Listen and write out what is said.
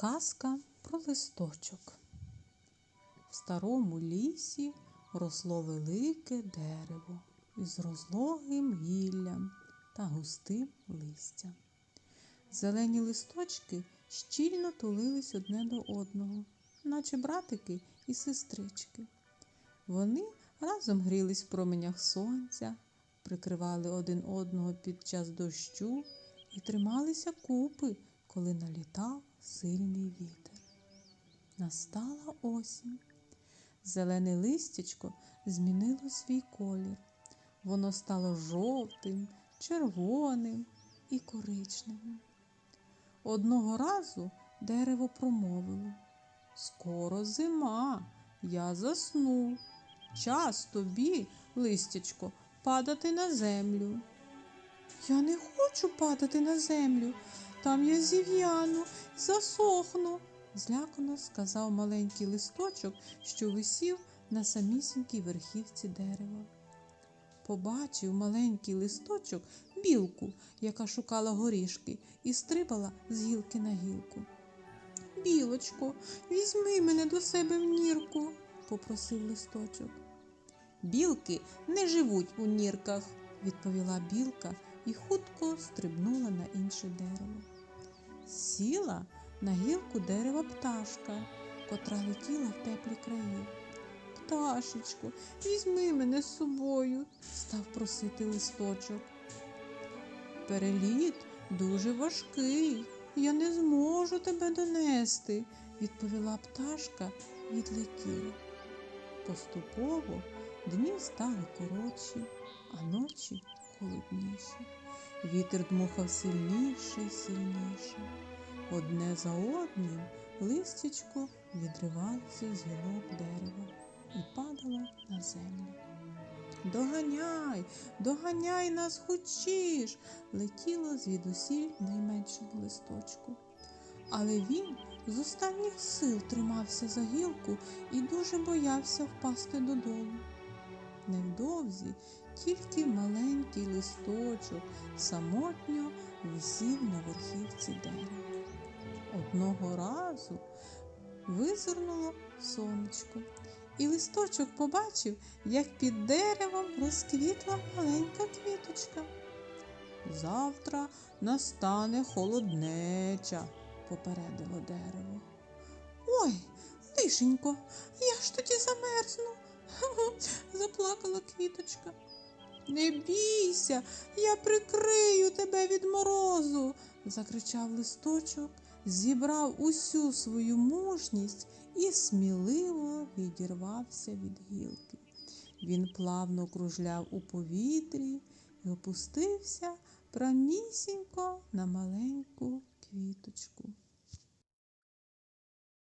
Казка про листочок. В старому лісі росло велике дерево із розлогим гіллям та густим листям. Зелені листочки щільно тулились одне до одного, наче братики і сестрички. Вони разом грілись в променях сонця, прикривали один одного під час дощу і трималися купи, коли налітав сильний вітер. Настала осінь. Зелене листячко змінило свій колір. Воно стало жовтим, червоним і коричневим. Одного разу дерево промовило Скоро зима, я засну. Час тобі, листячко, падати на землю. Я не хочу падати на землю. Там я зів'яну, засохну, злякано сказав маленький листочок, що висів на самісінькій верхівці дерева. Побачив маленький листочок білку, яка шукала горішки, і стрибала з гілки на гілку. Білочко, візьми мене до себе в нірку, попросив листочок. Білки не живуть у нірках, відповіла білка і хутко стрибнула на інше дерево. Сіла на гілку дерева пташка, котра летіла в теплі краї. Пташечко, візьми мене з собою, став просити листочок. Переліт дуже важкий, я не зможу тебе донести, відповіла пташка відлетіла. Поступово дні стали коротші, а ночі холодніші. Вітер дмухав сильніше й сильніше. Одне за одним листячко відривалося з гілок дерева і падало на землю. Доганяй, доганяй нас хочеш, летіло звідусіль найменшого листочку. Але він з останніх сил тримався за гілку і дуже боявся впасти додолу. Невдовзі тільки маленький листочок самотньо висів на верхівці дерева. Одного разу визирнуло сонечко, і листочок побачив, як під деревом розквітла маленька квіточка. Завтра настане холоднеча, попередило дерево. Ой, лишенько, я ж тоді замерзну, заплакала квіточка. Не бійся, я прикрию тебе від морозу, закричав листочок, зібрав усю свою мужність і сміливо відірвався від гілки. Він плавно кружляв у повітрі і опустився прамісінько на маленьку квіточку.